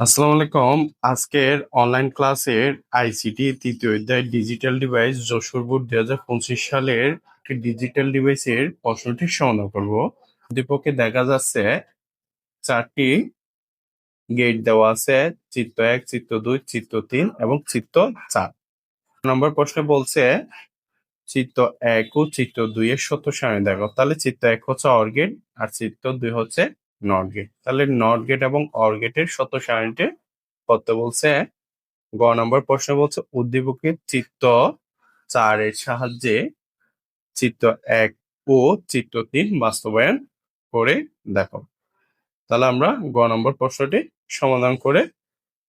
আসসালামু আলাইকুম। আজকের অনলাইন ক্লাসের আইসিটি তৃতীয় অধ্যায় ডিজিটাল ডিভাইস যশোর বোর্ড দুই হাজার পঁচিশ সালের ডিজিটাল ডিভাইসের প্রশ্নটির সমাধান করব। দীপকে দেখা যাচ্ছে চারটি গেট দেওয়া আছে, চিত্র এক, চিত্র দুই, চিত্র তিন এবং চিত্র চার। নম্বর প্রশ্নে বলছে চিত্র এক ও চিত্র দুই এর সত্য সারণী দেখো তাহলে চিত্র এক হচ্ছে অর আর চিত্র দুই হচ্ছে নট গেট তাহলে নট গেট এবং অর গেটের সত্য সারণীটি করতে বলছে? গ নম্বর প্রশ্ন বলছে উদ্দীপকের চিত্র চারের সাহায্যে চিত্র এক ও চিত্র তিন বাস্তবায়ন করে দেখো। তাহলে আমরা গ নম্বর প্রশ্নটি সমাধান করে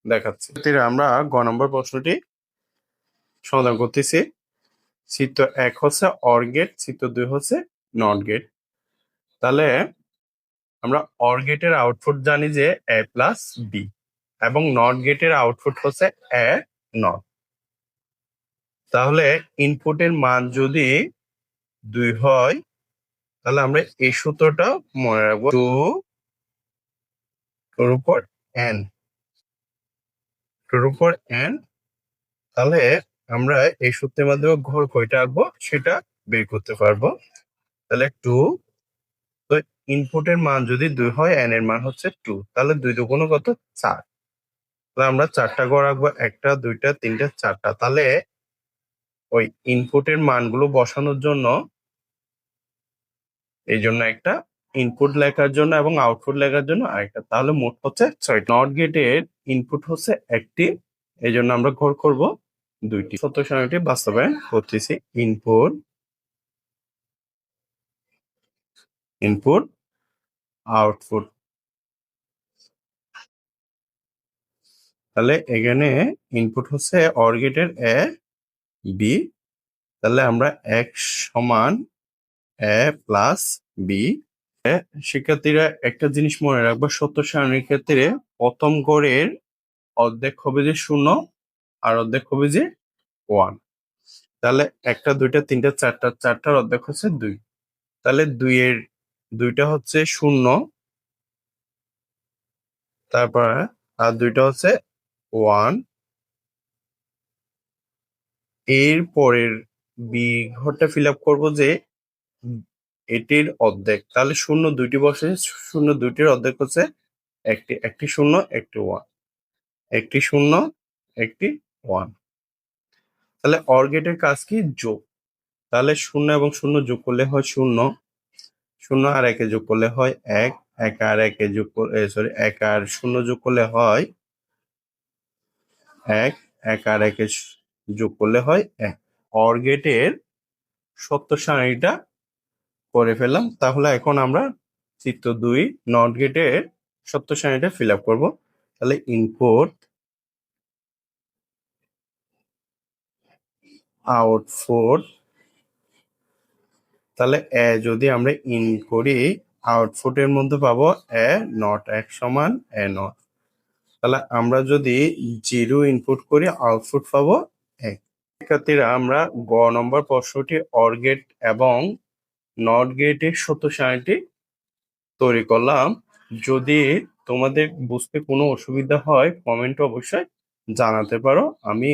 দেখাচ্ছি। আমরা গ নম্বর প্রশ্নটি সমাধান করতেছি। চিত্র এক হচ্ছে অর গেট চিত্র দুই হচ্ছে নট গেট তাহলে আমরা অর গেটের আউটপুট জানি যে এ প্লাস বি এবং নট গেটের আউটপুট হচ্ছে এ নট তাহলে ইনপুটের মান যদি দুই হয়, তাহলে আমরা এই সূত্রটা মনে রাখব টু টুর উপর এন টুর উপর এন তাহলে আমরা এই সূত্রের মাধ্যমে ঘর কয়টা আঁকবো, সেটা বের করতে পারব। তাহলে টু ইনপুটের মান যদি দুই হয় এন এর মান হচ্ছে টু তাহলে দুই দুগুণ কত? চার। তাহলে আমরা চারটা ঘর রাখব, একটা, দুইটা, তিনটা, চারটা। তাহলে ওই ইনপুটের মানগুলো বসানোর জন্য এই জন্য একটা ইনপুট লেখার জন্য এবং আউটপুট লেখার জন্য আরেকটা। তাহলে মোট হচ্ছে ছয়। নট গেটের ইনপুট হচ্ছে একটি। এই জন্য আমরা ঘর করব দুইটি। সত্য সারণীটি বাস্তবায়ন করতেছি। Input input output. তাহলে এখানে ইনপুট হচ্ছে অর গেটের এ বি তাহলে আমরা এক সমান এ প্লাস বি শিক্ষার্থীরা একটা জিনিস মনে রাখব সত্য সারণীর ক্ষেত্রে প্রথম গড়ের অর্ধেক হবে যে শূন্য আর অর্ধেক হবে যে ওয়ান তাহলে একটা, দুইটা, তিনটা, চারটা, চারটার অর্ধেক হচ্ছে দুই। তাহলে দুইয়ের দুইটা হচ্ছে শূন্য। তারপর আর দুইটা হচ্ছে ওয়ানের পরের বি ঘরটা ফিল আপ করব যে এটির অর্ধেক। তাহলে শূন্য দুইটি বসে, শূন্য দুইটির অর্ধেক হচ্ছে একটি একটি শূন্য, একটি ওয়ান একটি শূন্য, একটি ওয়ান তাহলে অর গেটের কাজ কি? যোগ। তাহলে শূন্য এবং শূন্য যোগ করলে হয় শূন্য। শূন্য আর একে যোগ করলে হয় এক এক আর একে যোগ সরি এক আর শূন্য যোগ করলে হয় এক এক আর একে যোগ করলে হয় এক। অর গেটের সত্য সারণীটা করে ফেললাম। তাহলে এখন আমরা চিত্র দুই নট গেটের সত্য সারণীটা ফিল আপ করব। তাহলে ইনপুট আউটপুট তাহলে এ যদি আমরা ইন করি, আউটপুটের মধ্যে পাবো এ নট এক সমান এ নট। তাহলে আমরা যদি জিরো ইনপুট করি, আউটপুট পাবো এক শিক্ষার্থীরা, আমরা গ নম্বর প্রশ্নটি অর গেট এবং নট গেটের সত্য সারণীটি তৈরি করলাম। যদি তোমাদের বুঝতে কোনো অসুবিধা হয় কমেন্ট অবশ্যই জানাতে পারো। আমি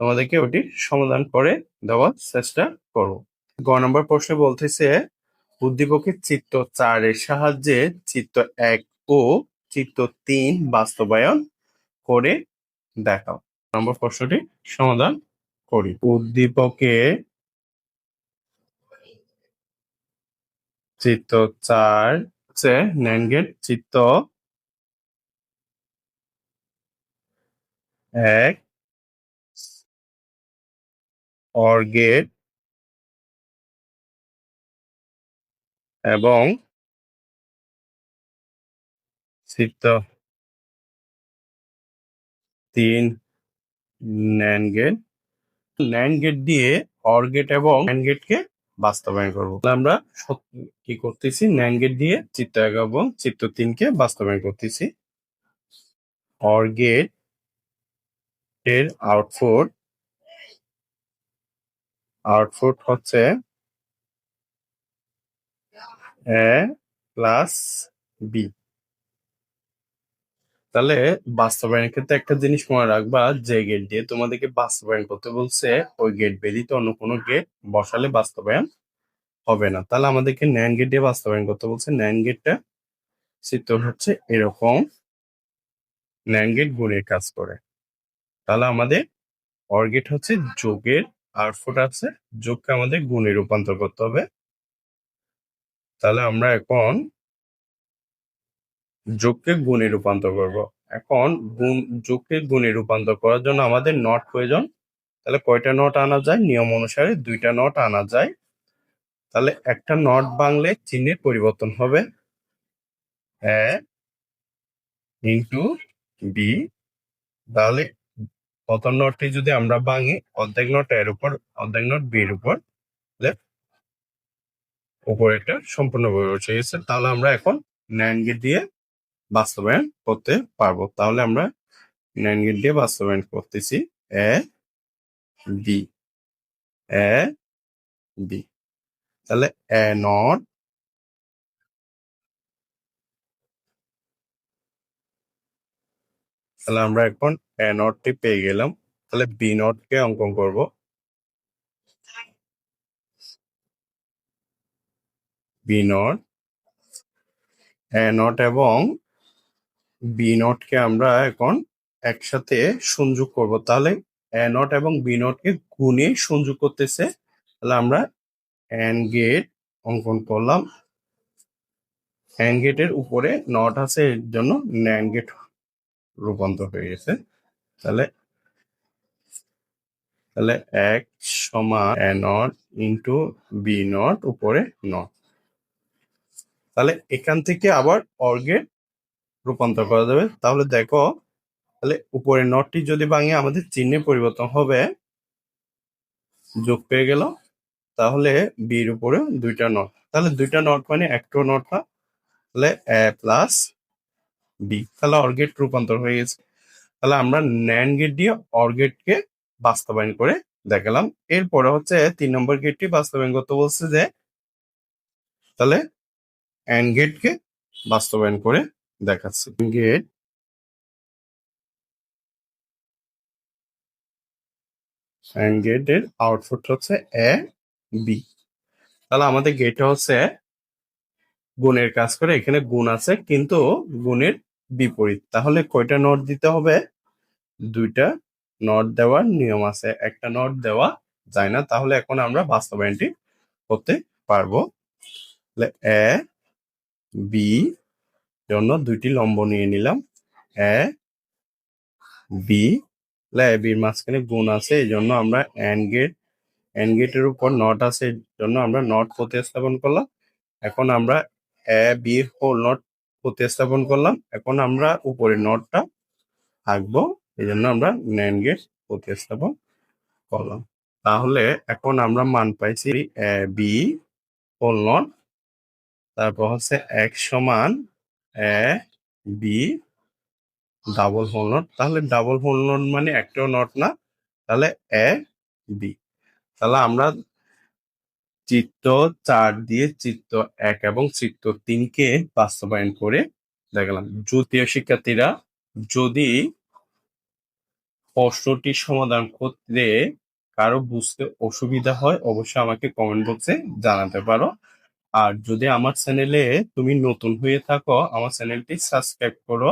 তোমাদেরকে ওটি সমাধান করে দেওয়ার চেষ্টা করব। গ নম্বর প্রশ্নে বলতেছে, উদ্দীপকের চিত্র চারের সাহায্যে চিত্র এক ও চিত্র তিন বাস্তবায়ন করে দেখাও। নম্বর প্রশ্নটি সমাধান করি। উদ্দীপকে চিত্র চার হচ্ছে চিত্র এক অর গেট এবং চিত্র তিন ন্যান গেট ন্যান গেট দিয়ে অর গেট এবং ন্যান গেটকে বাস্তবায়ন করব। আমরা কি করতেছি? ন্যান গেট দিয়ে চিত্র এক এবং চিত্র তিনকে বাস্তবায়ন করতেছি। অর গেটের আউটপুট আউটপুট হচ্ছে এ প্লাস বি। তাহলে বাস্তবায়নের ক্ষেত্রে একটা জিনিস মনে রাখবা, যে গেট দিয়ে তোমাদেরকে বাস্তবায়ন করতে বলছে, ওই গেট ব্যতীত অন্য কোনো গেট বসালে বাস্তবায়ন হবে না। তাহলে আমাদেরকে ন্যান গেট দিয়ে বাস্তবায়ন করতে বলছে। ন্যান গেটটা চিত্র হচ্ছে এরকম। ন্যান গেট গুণের কাজ করে। তাহলে আমাদের অর গেট হচ্ছে যোগের আউটপুট আছে। যোগকে আমাদের গুণে রূপান্তর করতে হবে। তাহলে আমরা এখন যোগকে গুণে রূপান্তর করব। এখন গুণ, যোগকে গুণে রূপান্তর করার জন্য আমাদের নট প্রয়োজন। তাহলে কয়টা নট আনা যায়? নিয়ম অনুসারে দুইটা নট আনা যায়। তাহলে একটা নট বাংলে চিহ্নের পরিবর্তন হবে। এ ইন্টু বি তাহলে প্রথম নটটি যদি আমরা ভাঙি, অর্ধেক নট এর উপর, অর্ধেক নট বির উপর তাহলে উপরে একটা সম্পূর্ণভাবে বসে গেছে তাহলে আমরা এখন ন্যান গেট দিয়ে বাস্তবায়ন করতে পারব। তাহলে আমরা ন্যান গেট দিয়ে বাস্তবায়ন করতেছি এ বি এ বি। তাহলে এ নট তাহলে আমরা এখন এ নটটি পেয়ে গেলাম। তাহলে বি নটকে অঙ্কন করব। বি নট এ নট এবং বি নটকে আমরা এখন একসাথে সংযোগ করব। তাহলে এ নট এবং বি নটকে গুণে সংযোগ করতেছে। তাহলে আমরা এন গেট অঙ্কন করলাম। এন গেটের উপরে নট আছে, এর জন্য ন্যান গেট রূপান্তর হয়ে গেছে। তাহলে তাহলে এক সমান A not into B not উপরে নট তাহলে এখান থেকে আবার অর্গেট রূপান্তর করা যাবে। তাহলে দেখো, তাহলে উপরে নটটি যদি ভাঙে, আমাদের চিহ্নে পরিবর্তন হবে। যোগ পেয়ে গেল। তাহলে বির উপরে দুইটা নট তাহলে দুইটা নট মানে একটা নট না। তাহলে এ প্লাস বি তাহলে অর্গেট রূপান্তর হয়ে গেছে। তাহলে আমরা ন্যান গেট দিয়ে অর্গেটকে বাস্তবায়ন করে দেখালাম। এরপরে হচ্ছে তিন নম্বর গেটটি বাস্তবায়ন করতে বলছে যে, তাহলে অ্যান গেটকে বাস্তবায়ন করে দেখাচ্ছি। গেট অ্যান্ড গেটের আউটপুট হচ্ছে এ বি তাহলে আমাদের গেটে হচ্ছে গুণের কাজ করে, এখানে গুণ আছে কিন্তু গুণের বিপরীত। তাহলে কয়টা নোট দিতে হবে? দুইটা নট দেওয়ার নিয়ম আছে, একটা নট দেওয়া যায় না, তাহলে এখন আমরা বাস্তবায়নটি করতে পারব। এ বি জন্য দুইটি লম্ব নিয়ে নিলাম। এ বি এ বির মাঝখানে গুণ আছে, এই জন্য আমরা এন গেট এন গেটের উপর নট আছে এর জন্য আমরা নট প্রতিস্থাপন করলাম। এখন আমরা এ বি হোল নট প্রতিস্থাপন করলাম। এখন আমরা উপরে নটটা থাকব এই জন্য আমরা ন্যান গেট প্রতিস্থাপন করলাম। তাহলে এখন আমরা মান পাইছি এ বি হোল নট তারপর হচ্ছে এক সমান A B double whole not তাহলে ডাবল হোল নট মানে একটাও নট না, তাহলে এ বি তাহলে আমরা চিত্র চার দিয়ে চিত্র এক এবং চিত্র তিনকে বাস্তবায়ন করে দেখালাম। দ্বিতীয় শিক্ষার্থীরা যদি প্রশ্নটি সমাধান করতে কারও বুঝতে অসুবিধা হয়, অবশ্যই আমাকে কমেন্ট বক্সে জানাতে পারো। আর যদি আমার চ্যানেলে তুমি নতুন হয়ে থাকো আমার চ্যানেলটি সাবস্ক্রাইব করো।